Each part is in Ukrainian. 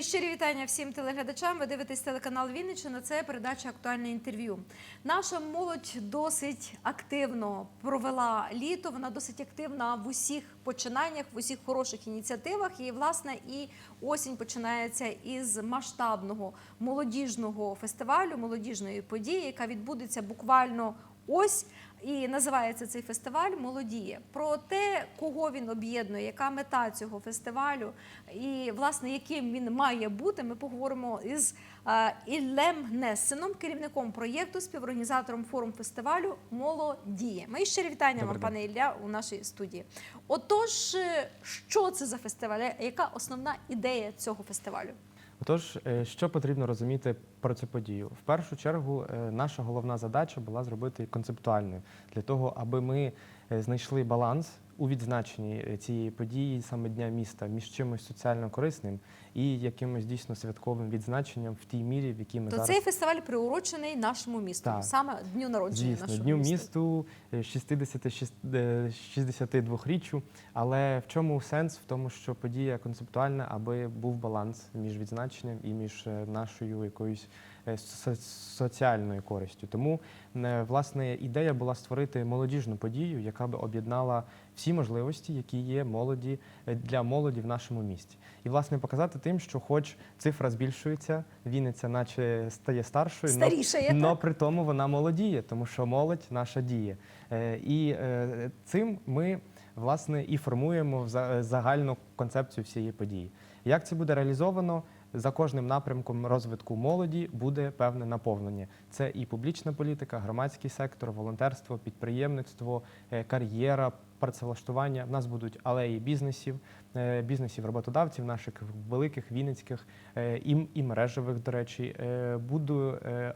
Мої щирі вітання всім телеглядачам. Ви дивитесь телеканал Вінниччина. Це передача актуальне інтерв'ю. Наша молодь досить активно провела літо. Вона досить активна в усіх починаннях, в усіх хороших ініціативах. І власне і осінь починається із масштабного молодіжного фестивалю, молодіжної події, яка відбудеться буквально ось. І називається цей фестиваль Молодіє. Про те, кого він об'єднує, яка мета цього фестивалю, і власне яким він має бути, ми поговоримо із е, Іллем Гнессеном, керівником проєкту, співорганізатором форум фестивалю Молодіє. Мої щирі вітання вам, пане Ілля, у нашій студії. Отож, е, що це за фестиваль? Яка основна ідея цього фестивалю? Отож, е, що потрібно розуміти про цю подію? В першу чергу, е, наша головна задача була зробити концептуальною для того, аби ми е, знайшли баланс у відзначенні е, цієї події, саме дня міста, між чимось соціально корисним і якимось дійсно святковим відзначенням в тій мірі, в якій ми То зараз цей фестиваль приурочений нашому місту, Так. саме дню народження Звісно, нашого дню місту е, 60-62-річчю. Але в чому сенс? В тому, що подія концептуальна, аби був баланс між відзначенням і між е, нашою якоюсь е, соціальною користю. Тому е, власне ідея була створити молодіжну подію, яка би об'єднала всі можливості, які є молоді е, для молоді в нашому місті. І власне показати тим, що, хоч цифра збільшується, Вінниця, наче стає старшою, но- Старішає, но так? при тому вона молодіє, тому що молодь наша діє. Е, І е, цим ми власне і формуємо загальну концепцію всієї події. Як це буде реалізовано? За кожним напрямком розвитку молоді буде певне наповнення. Це і публічна політика, громадський сектор, волонтерство, підприємництво, е, кар'єра, працевлаштування. В нас будуть алеї бізнесів, е, бізнесів роботодавців, наших великих вінницьких е, і, і мережевих, до речі. Е, Буде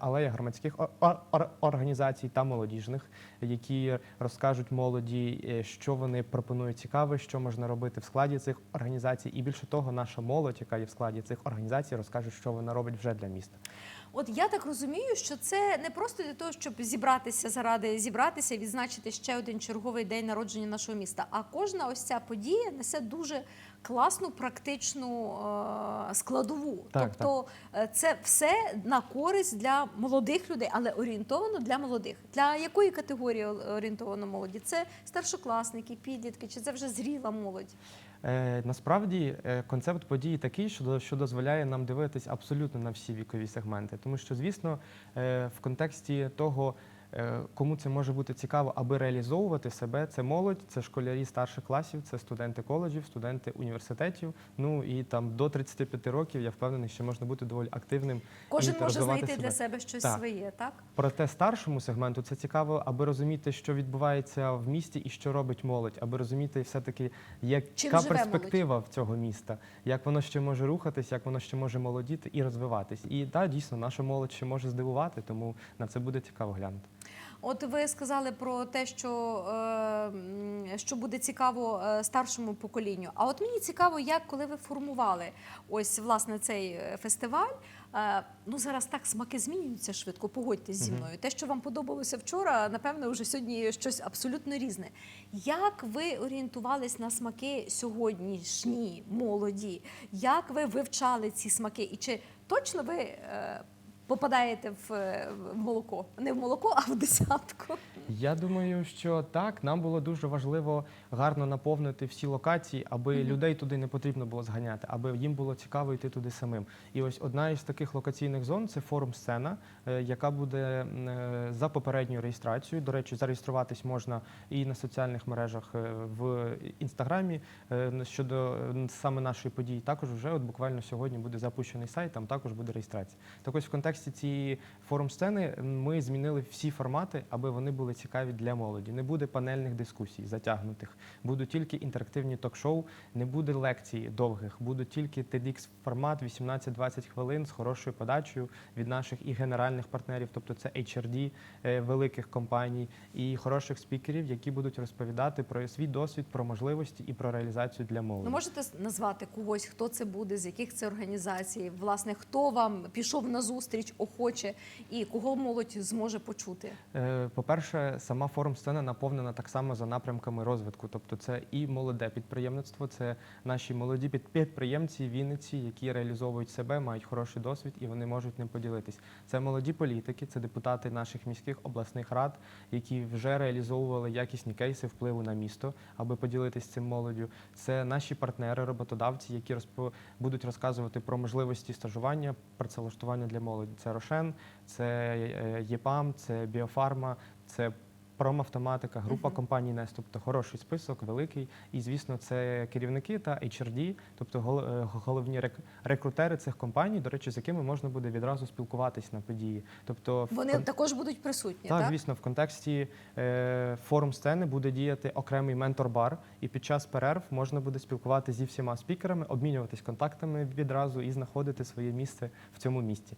алея громадських ор- ор- ор- організацій та молодіжних, які розкажуть молоді, що вони пропонують цікаве, що можна робити в складі цих організацій. І більше того, наша молодь, яка є в складі цих організацій, розкаже, що вона робить вже для міста. От я так розумію, що це не просто для того, щоб зібратися заради зібратися, і відзначити ще один черговий день народження нашого міста. А кожна ось ця подія несе дуже класну практичну е, складову. Так, тобто е, це все на користь для молодих людей, але орієнтовано для молодих. Для якої категорії орієнтовано молоді? Це старшокласники, підлітки, чи це вже зріла молодь? Е, насправді е, концепт події такий, що, до- що дозволяє нам дивитись абсолютно на всі вікові сегменти. Тому що, звісно, е, в контексті того, кому це може бути цікаво, аби реалізовувати себе, це молодь, це школярі старших класів, це студенти коледжів, студенти університетів. Ну і там до 35 років я впевнений, що можна бути доволі активним. Кожен і може знайти для себе. себе щось Так. своє, так? Проте старшому сегменту це цікаво, аби розуміти, що відбувається в місті і що робить молодь, аби розуміти все-таки, Чим яка перспектива в цього міста, як воно ще може рухатись, як воно ще може молодіти і розвиватись. І так, дійсно, наша молодь ще може здивувати, тому на це буде цікаво глянути. От ви сказали про те, що, е, що буде цікаво е, старшому поколінню. А от мені цікаво, як коли ви формували ось власне цей е, фестиваль. ну зараз так смаки змінюються швидко. Погодьтесь зі мною. Те, що вам подобалося вчора, напевно, вже сьогодні щось абсолютно різне. Як ви орієнтувались на смаки сьогоднішні молоді? Як ви вивчали ці смаки? І чи точно ви попадаєте в, в молоко? Не в молоко, а в десятку? Я думаю, що так, нам було дуже важливо гарно наповнити всі локації, аби людей туди не потрібно було зганяти, аби їм було цікаво йти туди самим. І ось одна із таких локаційних зон це форум сцена, е, яка буде е, за попередньою реєстрацією. До речі, зареєструватись можна і на соціальних мережах е, в інстаграмі е, щодо е, саме нашої події. Також вже от буквально сьогодні буде запущений сайт, там також буде реєстрація. Так ось в контексті цієї форум сцени ми змінили всі формати, аби вони були цікаві для молоді. Не буде панельних дискусій затягнутих, будуть тільки інтерактивні ток-шоу, не буде лекцій довгих, буде тільки TEDx формат 18-20 хвилин з хорошою подачею від наших і генеральних партнерів, тобто це HRD е, великих компаній і хороших спікерів, які будуть розповідати про свій досвід, про можливості і про реалізацію для молоді. Ну, можете назвати когось, хто це буде, з яких це організацій, власне, хто вам пішов на зустріч охоче і кого молодь зможе почути? Е, По-перше, сама форум сцена наповнена так само за напрямками розвитку. Тобто, це і молоде підприємництво, це наші молоді під- підприємці Вінниці, які реалізовують себе, мають хороший досвід і вони можуть ним поділитись. Це молоді політики, це депутати наших міських обласних рад, які вже реалізовували якісні кейси впливу на місто, аби поділитись цим молоддю. Це наші партнери, роботодавці, які розпо... будуть розказувати про можливості стажування, працевлаштування для молоді. Це Рошен, це е, ЄПАМ, це Біофарма, це Промавтоматика, група Мгм. компаній НЕС, тобто хороший список, великий. І, звісно, це керівники та HRD, тобто е, головні рек- рекрутери цих компаній, до речі, з якими можна буде відразу спілкуватись на події. Тобто, Вони кон- також будуть присутні, так, так? звісно, в контексті е, форум сцени буде діяти окремий ментор-бар, і під час перерв можна буде спілкуватися зі всіма спікерами, обмінюватись контактами відразу і знаходити своє місце в цьому місті.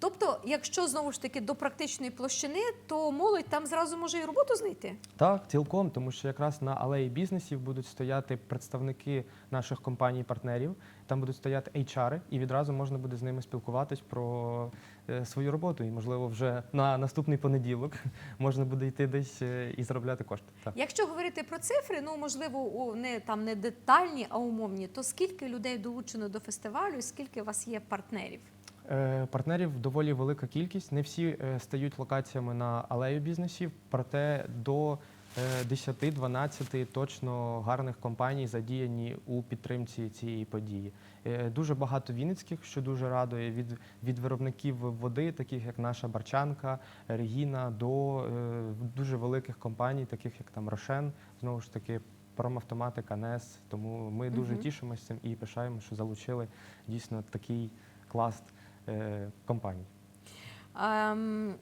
Тобто, якщо знову ж таки до практичної площини, то молодь там зразу може і роботу знайти. Так, цілком, тому що якраз на алеї бізнесів будуть стояти представники наших компаній-партнерів, там будуть стояти HR, і відразу можна буде з ними спілкуватись про е, свою роботу. І, можливо, вже на наступний понеділок можна буде йти десь е, і заробляти кошти. Так. Якщо говорити про цифри, ну можливо, не там не детальні, а умовні, то скільки людей долучено до фестивалю, і скільки у вас є партнерів? Е, Партнерів доволі велика кількість. Не всі е, стають локаціями на алею бізнесів, проте до е, 10-12 точно гарних компаній задіяні у підтримці цієї події. Е, Дуже багато вінницьких, що дуже радує від, від виробників води, таких як наша Барчанка, Регіна, до е, дуже великих компаній, таких як там Рошен, знову ж таки. Промавтоматика, НЕС, тому ми дуже Мгм. тішимося цим і пишаємо, що залучили дійсно такий клас е, компаній. Ем,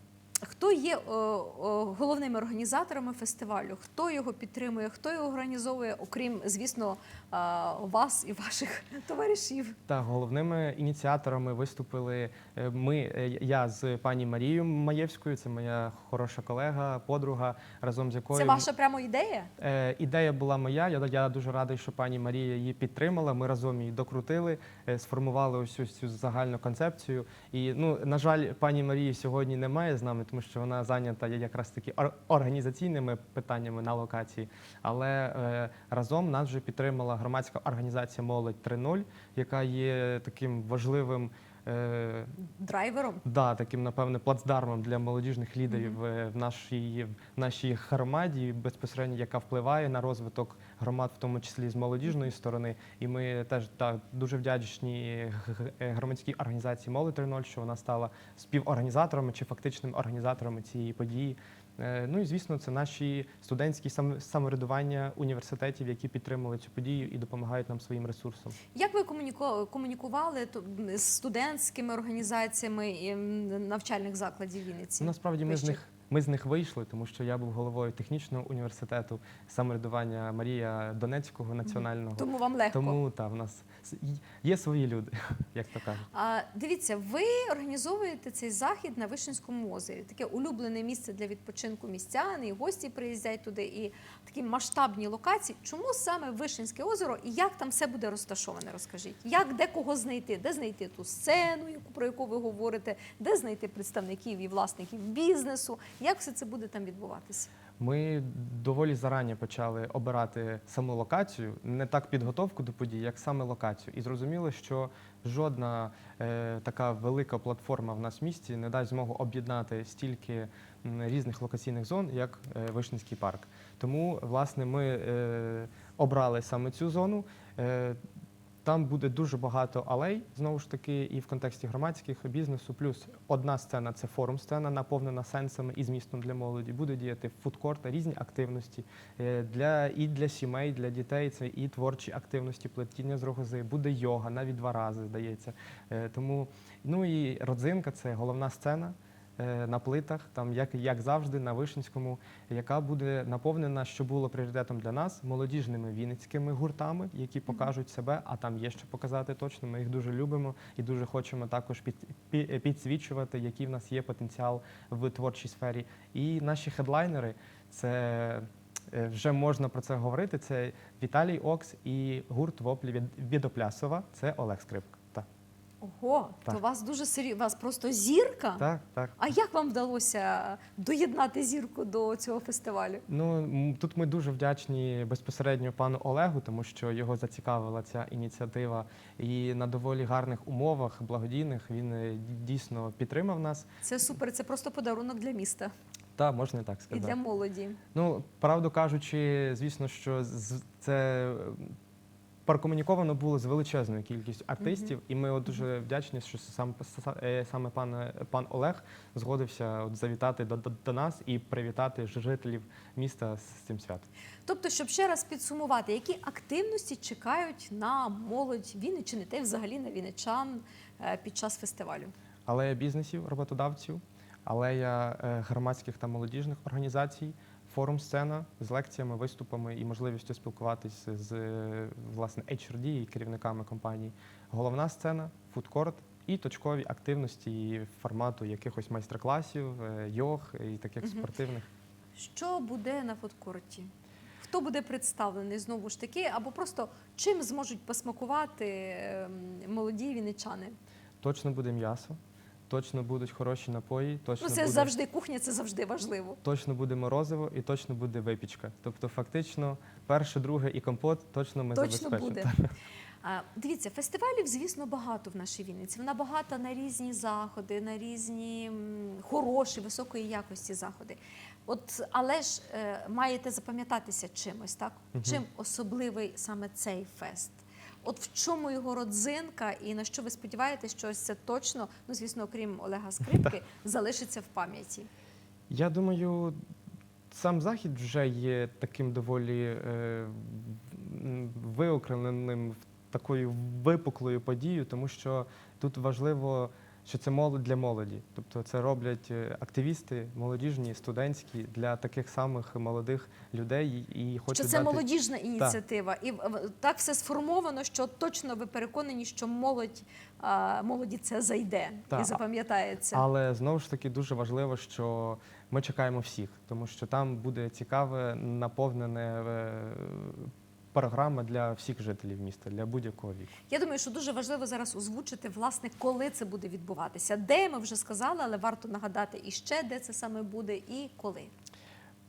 хто є о, о, головними організаторами фестивалю? Хто його підтримує? Хто його організовує, окрім, звісно, вас і ваших товаришів? Так, головними ініціаторами виступили е, ми, е, я з пані Марією Маєвською, це моя хороша колега, подруга, разом з якою Це ваша прямо ідея? Е, ідея була моя. Я, я дуже радий, що пані Марія її підтримала. Ми разом її докрутили, е, сформували ось цю загальну концепцію. І ну на жаль, пані Марії сьогодні немає з нами, тому що вона зайнята якраз таки організаційними питаннями на локації. Але е, разом нас вже підтримала громадська організація Молодь 3.0, яка є таким важливим. Е, Драйвером? Да, таким, напевне, плацдармом для молодіжних лідерів е, в нашій, в нашій громаді, безпосередньо, яка впливає на розвиток громад, в тому числі з молодіжної сторони. І ми теж так, дуже вдячні е, громадській організації «Молодь 3.0», що вона стала співорганізаторами чи фактичними організаторами цієї події. Е, Ну і звісно, це наші студентські сам- самоврядування університетів, які підтримали цю подію і допомагають нам своїм ресурсом. Як ви комунікували з студентськими організаціями навчальних закладів Вінниці? Насправді ми з них ми з них вийшли, тому що я був головою технічного університету самоврядування Марія Донецького національного. Тому вам легко. Тому та в нас є свої люди, як то кажуть. А, дивіться, ви організовуєте цей захід на Вишинському озері. Таке улюблене місце для відпочинку містян, і гості приїздять туди, і такі масштабні локації. Чому саме Вишинське озеро і як там все буде розташоване? Розкажіть, як де кого знайти, де знайти ту сцену, яку про яку ви говорите, де знайти представників і власників бізнесу? Як все це буде там відбуватися? Ми доволі зарані почали обирати саму локацію, не так підготовку до подій, як саме локацію. І зрозуміли, що жодна е, така велика платформа в нас в місті не дасть змогу об'єднати стільки різних локаційних зон, як е, Вишнівський парк. Тому, власне, ми е, обрали саме цю зону. Е, там буде дуже багато алей, знову ж таки, і в контексті громадських бізнесу. Плюс одна сцена це форум сцена, наповнена сенсами і змістом для молоді. Буде діяти фудкорти, різні активності е, для і для сімей, для дітей. Це і творчі активності, плетіння з рогози, буде йога, навіть два рази здається. Е, Тому ну і родзинка це головна сцена. Е, На плитах, там як, як завжди, на Вишинському, яка буде наповнена, що було пріоритетом для нас, молодіжними вінницькими гуртами, які покажуть себе, а там є що показати точно. Ми їх дуже любимо і дуже хочемо також під, пі- підсвічувати, який в нас є потенціал в творчій сфері. І наші хедлайнери це е, вже можна про це говорити. Це Віталій Окс і гурт Воплі від Відоплясова. Це Олег Скрипка. Так. Ого, то Так. у вас дуже у вас просто зірка. Так, так. А як вам вдалося доєднати зірку до цього фестивалю? Ну м, тут ми дуже вдячні безпосередньо пану Олегу, тому що його зацікавила ця ініціатива, і на доволі гарних умовах благодійних він е, дійсно підтримав нас. Це супер, це просто подарунок для міста Та можна і так і сказати. для молоді. Ну, правду кажучи, звісно, що з- це е, прокомуніковано було з величезною кількістю артистів, і ми от дуже вдячні, що сам е, саме пан, е, пан Олег згодився от завітати до, до, до нас і привітати жителів міста з цим святом. Тобто, щоб ще раз підсумувати, які активності чекають на молодь Вінниччини та й взагалі на вінничан е, під час фестивалю? Алея бізнесів, роботодавців, алея громадських та молодіжних організацій, форум сцена з лекціями, виступами і можливістю спілкуватися з власне HRD і керівниками компаній. Головна сцена, фудкорт і точкові активності формату якихось майстер-класів, е, йог і таких спортивних. Що буде на фудкорті? Хто буде представлений знову ж таки, або просто чим зможуть посмакувати ем, молоді вінничани? Точно буде м'ясо, точно будуть хороші напої, точно Ну, це буде... завжди кухня, це завжди важливо. Точно буде морозиво і точно буде випічка. Тобто, фактично, перше, друге і компот точно ми Точно забезпечимо. буде. А, Дивіться, фестивалів, звісно, багато в нашій Вінниці. Вона багата на різні заходи, на різні м, хороші, високої якості заходи. От, але ж е, маєте запам'ятатися чимось, так? Чим особливий саме цей фест? От в чому його родзинка, і на що ви сподіваєтесь, що ось це точно, ну звісно, окрім Олега Скрипки, залишиться в пам'яті? Я думаю, сам захід вже є таким доволі е, виокремленим такою випуклою подією, тому що тут важливо, що це молодь для молоді. Тобто це роблять е, активісти, молодіжні, студентські для таких самих молодих людей і хочуть Що це дати... молодіжна ініціатива, і в- в- так все сформовано, що точно ви переконані, що молодь молоді це зайде Так. і запам'ятається. Але знову ж таки дуже важливо, що ми чекаємо всіх, тому що там буде цікаве, наповнене е, програма для всіх жителів міста, для будь-якого віку. Я думаю, що дуже важливо зараз озвучити, власне, коли це буде відбуватися. Де ми вже сказали, але варто нагадати і ще, де це саме буде і коли.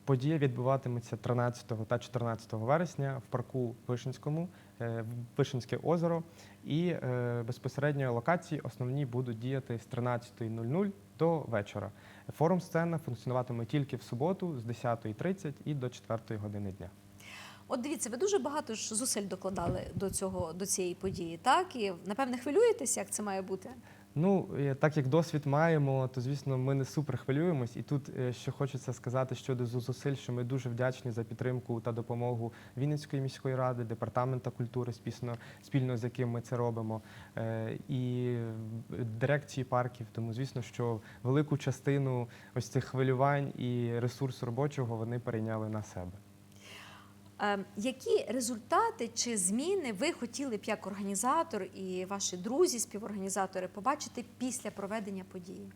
Подія відбуватиметься 13 та 14 вересня в парку Вишинському, е, в Вишинське озеро. І е, безпосередньо локації основні будуть діяти з 13.00 до вечора. Форум сцена функціонуватиме тільки в суботу з 10.30 і до 4 години дня. От дивіться, ви дуже багато ж зусиль докладали до цього до цієї події, так і напевне хвилюєтесь, як це має бути. Ну, е, так як досвід маємо, то звісно ми не супер хвилюємось. І тут е, ще хочеться сказати щодо зу- зусиль, що ми дуже вдячні за підтримку та допомогу Вінницької міської ради, департамента культури, спільно, спільно з яким ми це робимо, е, і дирекції парків. Тому, звісно, що велику частину ось цих хвилювань і ресурсу робочого вони перейняли на себе. Е, Які результати чи зміни ви хотіли б як організатор і ваші друзі, співорганізатори, побачити після проведення події?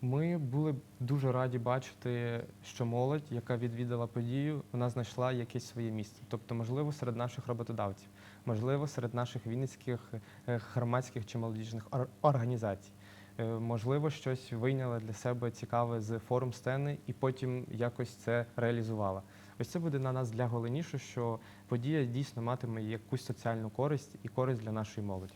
Ми були б дуже раді бачити, що молодь, яка відвідала подію, вона знайшла якесь своє місце. Тобто, можливо, серед наших роботодавців, можливо, серед наших вінницьких е, громадських чи молодіжних ор- організацій. Е, Можливо, щось вийняла для себе цікаве з форум сцени і потім якось це реалізувала. Ось це буде на нас для головніше, що подія дійсно матиме якусь соціальну користь і користь для нашої молоді.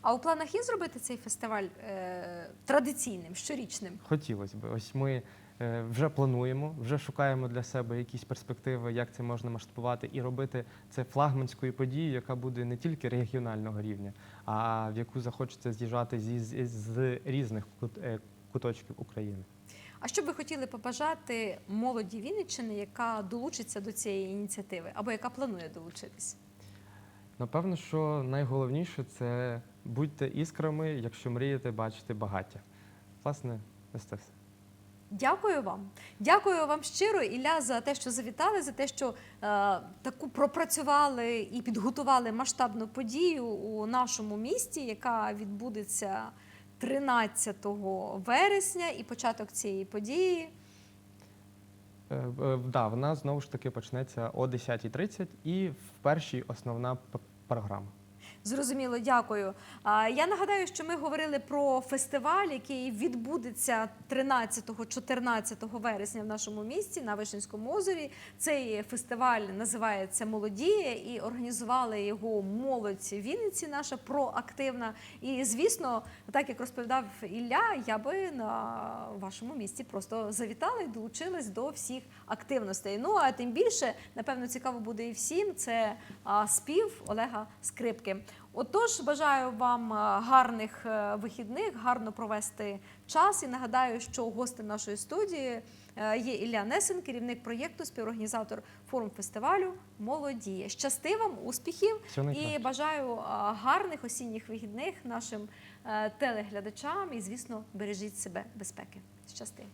А у планах є зробити цей фестиваль е, традиційним, щорічним? Хотілося б. Ось ми е, вже плануємо, вже шукаємо для себе якісь перспективи, як це можна масштабувати і робити це флагманською подією, яка буде не тільки регіонального рівня, а в яку захочеться з'їжджати зі, з, з різних кут- е, куточків України. А що б ви хотіли побажати молоді Вінниччини, яка долучиться до цієї ініціативи або яка планує долучитись? Напевно, що найголовніше це будьте іскрами, якщо мрієте бачити багаття. Власне, ось це все. Дякую вам. Дякую вам щиро, Ілля, за те, що завітали, за те, що е, таку пропрацювали і підготували масштабну подію у нашому місті, яка відбудеться 13 вересня, і початок цієї події. Е, е, Да, вона знову ж таки почнеться о 10.30 і в першій основна програма. Зрозуміло, дякую. Я нагадаю, що ми говорили про фестиваль, який відбудеться 13-14 вересня в нашому місті на Вишенському озері. Цей фестиваль називається Молодіє і організували його молодь Вінниці, наша проактивна. І звісно, так як розповідав Ілля, я би на вашому місці просто завітала і долучилась до всіх активностей. Ну а тим більше, напевно, цікаво буде і всім. Це спів Олега Скрипки. Отож, бажаю вам гарних е, вихідних, гарно провести час. І нагадаю, що гостем нашої студії е, є Ілля Несен, керівник проєкту, співорганізатор форум фестивалю Молодіє. Щасти вам, успіхів і бажаю гарних осінніх вихідних нашим е, телеглядачам. І, звісно, бережіть себе безпеки. Щасти.